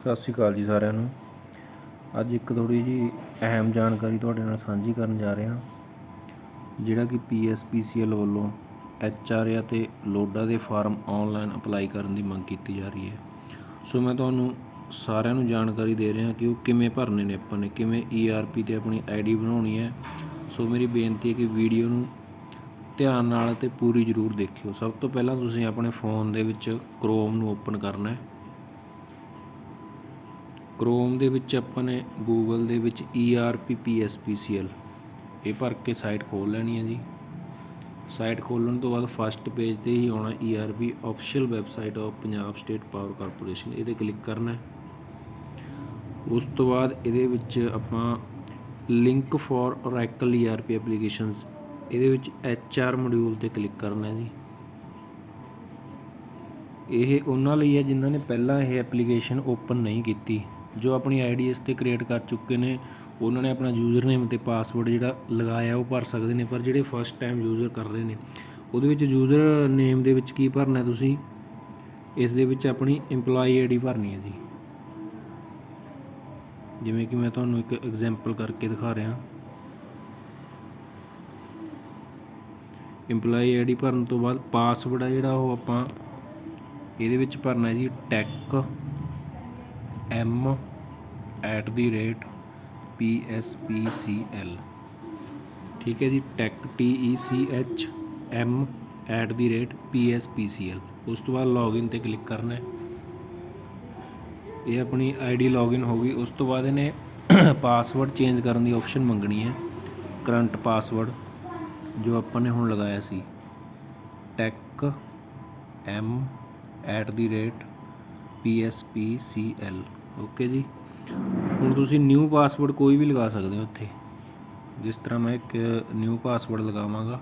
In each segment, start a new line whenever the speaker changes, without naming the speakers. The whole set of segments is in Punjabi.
ਸਤਿ ਸ਼੍ਰੀ ਅਕਾਲ ਜੀ ਸਾਰਿਆਂ ਨੂੰ। ਅੱਜ ਇੱਕ ਥੋੜੀ ਜੀ ਅਹਿਮ ਜਾਣਕਾਰੀ ਤੁਹਾਡੇ ਨਾਲ ਸਾਂਝੀ ਕਰਨ ਜਾ ਰਿਹਾ। ਜਿਹੜਾ ਕਿ ਪੀਐਸਪੀਸੀਐਲ ਵੱਲੋਂ ਐਚਆਰ ਅਤੇ ਲੋਡਾ ਦੇ ਫਾਰਮ ਆਨਲਾਈਨ ਅਪਲਾਈ ਕਰਨ ਦੀ ਮੰਗ ਕੀਤੀ ਜਾ ਰਹੀ ਹੈ। ਸੋ ਮੈਂ ਤੁਹਾਨੂੰ ਸਾਰਿਆਂ ਨੂੰ ਜਾਣਕਾਰੀ ਦੇ ਰਿਹਾ ਕਿ ਉਹ ਕਿਵੇਂ ਭਰਨੇ ਨੇ ਆਪਾਂ ਨੇ, ਕਿਵੇਂ ਈਆਰਪੀ ਤੇ ਆਪਣੀ ਆਈਡੀ ਬਣਾਉਣੀ ਹੈ। ਸੋ ਮੇਰੀ ਬੇਨਤੀ ਹੈ ਕਿ ਵੀਡੀਓ ਨੂੰ ਧਿਆਨ ਨਾਲ ਤੇ ਪੂਰੀ ਜ਼ਰੂਰ ਦੇਖਿਓ। ਸਭ ਤੋਂ ਪਹਿਲਾਂ ਤੁਸੀਂ ਆਪਣੇ ਫੋਨ ਦੇ ਵਿੱਚ ਕ੍ਰੋਮ ਨੂੰ ਓਪਨ ਕਰਨਾ ਹੈ। ਕ੍ਰੋਮ ਦੇ ਵਿੱਚ ਆਪਾਂ ਨੇ ਗੂਗਲ ਦੇ ਵਿੱਚ E R P P S P C PSPCL ਇਹ ਭਰ ਕੇ ਸਾਈਟ ਖੋਲ ਲੈਣੀ ਹੈ ਜੀ। ਸਾਈਟ ਖੋਲਣ ਤੋਂ ਬਾਅਦ ਫਸਟ ਪੇਜ ਤੇ ਹੀ ਆਉਣਾ E R P official website of Punjab state power corporation ਇਹਦੇ ਕਲਿੱਕ ਕਰਨਾ ਉਸ ਤੋਂ ਬਾਅਦ ਇਹਦੇ ਵਿੱਚ ਆਪਾਂ link for Oracle ERP applications ਇਹਦੇ ਵਿੱਚ HR ਮੋਡਿਊਲ ਤੇ ਕਲਿੱਕ ਕਰਨਾ ਹੈ ਜੀ। ਇਹ ਉਹਨਾਂ ਲਈ ਹੈ ਜਿਨ੍ਹਾਂ ਨੇ ਪਹਿਲਾਂ ਇਹ ਐਪਲੀਕੇਸ਼ਨ ਓਪਨ ਨਹੀਂ ਕੀਤੀ। ਜੋ ਆਪਣੀ ਆਈ ਡੀ ਇਸ ਤੇ ਕ੍ਰੀਏਟ ਕਰ ਚੁੱਕੇ ਨੇ, ਉਹਨਾਂ ਨੇ ਆਪਣਾ ਯੂਜ਼ਰ ਨੇਮ ਤੇ ਪਾਸਵਰਡ ਜਿਹੜਾ ਲਗਾਇਆ, ਉਹ ਭਰ ਸਕਦੇ ਨੇ, ਪਰ ਜਿਹੜੇ ਫਸਟ ਟਾਈਮ ਯੂਜ਼ਰ ਕਰ ਰਹੇ ਨੇ, ਉਹਦੇ ਵਿੱਚ ਯੂਜ਼ਰ ਨੇਮ ਦੇ ਵਿੱਚ ਕੀ ਭਰਨਾ ਤੁਸੀਂ? ਇਸ ਦੇ ਵਿੱਚ ਆਪਣੀ EMPLOYEE ਆਈਡੀ ਭਰਨੀ ਹੈ ਜੀ। ਜਿਵੇਂ ਕਿ ਮੈਂ ਤੁਹਾਨੂੰ ਇੱਕ ਐਗਜ਼ਾਮਪਲ ਕਰਕੇ ਦਿਖਾ ਰਿਹਾ। EMPLOYEE ਆਈਡੀ ਭਰਨ ਤੋਂ ਬਾਅਦ ਪਾਸਵਰਡ ਆ ਜਿਹੜਾ, ਉਹ ਆਪਾਂ ਇਹਦੇ ਵਿੱਚ ਭਰਨਾ ਜੀ tech M at the rate P S P C L ਠੀਕ ਹੈ ਜੀ tech T E C H M at the rate P S P C L ਉਸ ਤੋਂ ਬਾਅਦ ਲੌਗਇਨ ਤੇ ਕਲਿੱਕ ਕਰਨਾ ਹੈ। ਇਹ ਆਪਣੀ ਆਈਡੀ ਲੌਗਇਨ ਹੋ ਗਈ। ਉਸ ਤੋਂ ਬਾਅਦ ਇਹਨੇ ਪਾਸਵਰਡ ਚੇਂਜ ਕਰਨ ਦੀ ਆਪਸ਼ਨ ਮੰਗਣੀ ਹੈ। ਕਰੰਟ ਪਾਸਵਰਡ ਜੋ ਆਪਾਂ ਨੇ ਹੁਣ ਲਗਾਇਆ ਸੀ। Tech M at the rate P S P C L okay ਜੀ। ਹੁਣ ਤੁਸੀਂ ਨਿਊ ਪਾਸਵਰਡ ਕੋਈ ਵੀ ਲਗਾ ਸਕਦੇ ਹੋ ਉੱਥੇ ਜਿਸ ਤਰ੍ਹਾਂ ਮੈਂ ਇੱਕ ਨਿਊ ਪਾਸਵਰਡ ਲਗਾਵਾਂਗਾ।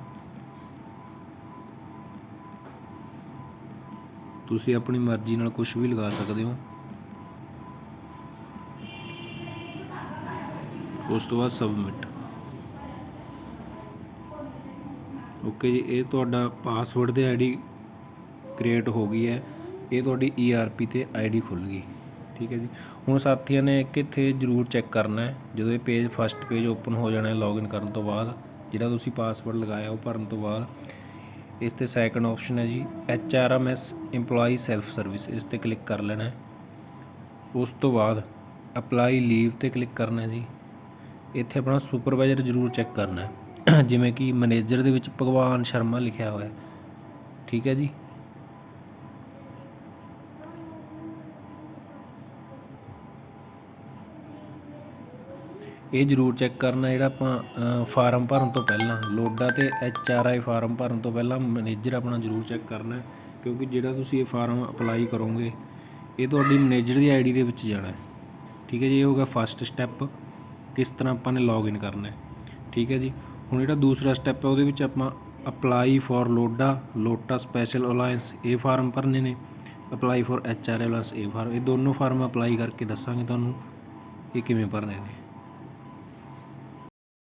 ਤੁਸੀਂ ਆਪਣੀ ਮਰਜ਼ੀ ਨਾਲ ਕੁਝ ਵੀ ਲਗਾ ਸਕਦੇ ਹੋ। ਉਸ ਤੋਂ ਬਾਅਦ ਸਬਮਿਟ ਓਕੇ ਜੀ, ਇਹ ਤੁਹਾਡਾ ਪਾਸਵਰਡ ਤੇ ਆਈਡੀ ਕ੍ਰੀਏਟ ਹੋ ਗਈ ਹੈ। ਇਹ ਤੁਹਾਡੀ ERP ਤੇ ਆਈਡੀ ਖੁੱਲ ਗਈ। ਠੀਕ ਹੈ ਜੀ। ਹੁਣ ਸਾਥੀਆਂ ਨੇ ਇੱਕ ਇੱਥੇ ਜ਼ਰੂਰ ਚੈੱਕ ਕਰਨਾ ਹੈ, ਜਦੋਂ ਇਹ ਪੇਜ ਫਸਟ ਪੇਜ ਓਪਨ ਹੋ ਜਾਣਾ ਹੈ ਲੌਗਇਨ ਕਰਨ ਤੋਂ ਬਾਅਦ, ਜਿਹੜਾ ਤੁਸੀਂ ਪਾਸਵਰਡ ਲਗਾਇਆ ਉਹ ਭਰਨ ਤੋਂ ਬਾਅਦ, ਇਸ ਤੇ ਸੈਕੰਡ ਆਪਸ਼ਨ ਹੈ ਜੀ HRMS EMPLOYEE ਸੈਲਫ ਸਰਵਿਸ ਇਸ ਤੇ ਕਲਿੱਕ ਕਰ ਲੈਣਾ ਹੈ। ਉਸ ਤੋਂ ਬਾਅਦ ਅਪਲਾਈ ਲੀਵ ਤੇ ਕਲਿੱਕ ਕਰਨਾ ਹੈ ਜੀ। ਇੱਥੇ ਆਪਣਾ ਸੁਪਰਵਾਈਜ਼ਰ ਜ਼ਰੂਰ ਚੈੱਕ ਕਰਨਾ ਹੈ। ਜਿਵੇਂ ਕਿ ਮੈਨੇਜਰ ਦੇ ਵਿੱਚ ਭਗਵਾਨ ਸ਼ਰਮਾ ਲਿਖਿਆ ਹੋਇਆ ਠੀਕ ਹੈ ਜੀ। ਇਹ ਜ਼ਰੂਰ ਚੈੱਕ ਕਰਨਾ ਜਿਹੜਾ ਆਪਾਂ ਫਾਰਮ ਭਰਨ ਤੋਂ ਪਹਿਲਾਂ, ਲੋਡਾ ਤੇ ਐਚ ਆਰ ਆਈ ਫਾਰਮ ਭਰਨ ਤੋਂ ਪਹਿਲਾਂ ਮੈਨੇਜਰ ਆਪਣਾ ਜ਼ਰੂਰ ਚੈੱਕ ਕਰਨਾ ਕਿਉਂਕਿ ਜਿਹੜਾ ਤੁਸੀਂ ਇਹ ਫਾਰਮ ਅਪਲਾਈ ਕਰੋਗੇ, ਇਹ ਤੁਹਾਡੀ ਮੈਨੇਜਰ ਦੀ ਆਈਡੀ ਦੇ ਵਿੱਚ ਜਾਣਾ ਹੈ। ਠੀਕ ਹੈ ਜੀ, ਇਹ ਹੋ ਗਿਆ ਫਸਟ ਸਟੈਪ, ਕਿਸ ਤਰ੍ਹਾਂ ਆਪਾਂ ਨੇ ਲੌਗਇਨ ਕਰਨਾ ਹੈ। ਠੀਕ ਹੈ ਜੀ, ਹੁਣ ਜਿਹੜਾ ਦੂਸਰਾ ਸਟੈਪ ਹੈ, ਉਹਦੇ ਵਿੱਚ ਆਪਾਂ ਅਪਲਾਈ ਫॉर ਲੋਡਾ, ਲੋਟਾ ਸਪੈਸ਼ਲ ਅਲਾਈਅੰਸ ਇਹ ਫਾਰਮ ਭਰਨੇ ਨੇ, apply for H R alliance ਇਹ ਫਾਰਮ, ਇਹ ਦੋਨੋਂ ਫਾਰਮ ਅਪਲਾਈ ਕਰਕੇ ਦੱਸਾਂਗੇ ਤੁਹਾਨੂੰ, ਇਹ ਕਿਵੇਂ ਭਰਨੇ ਨੇ।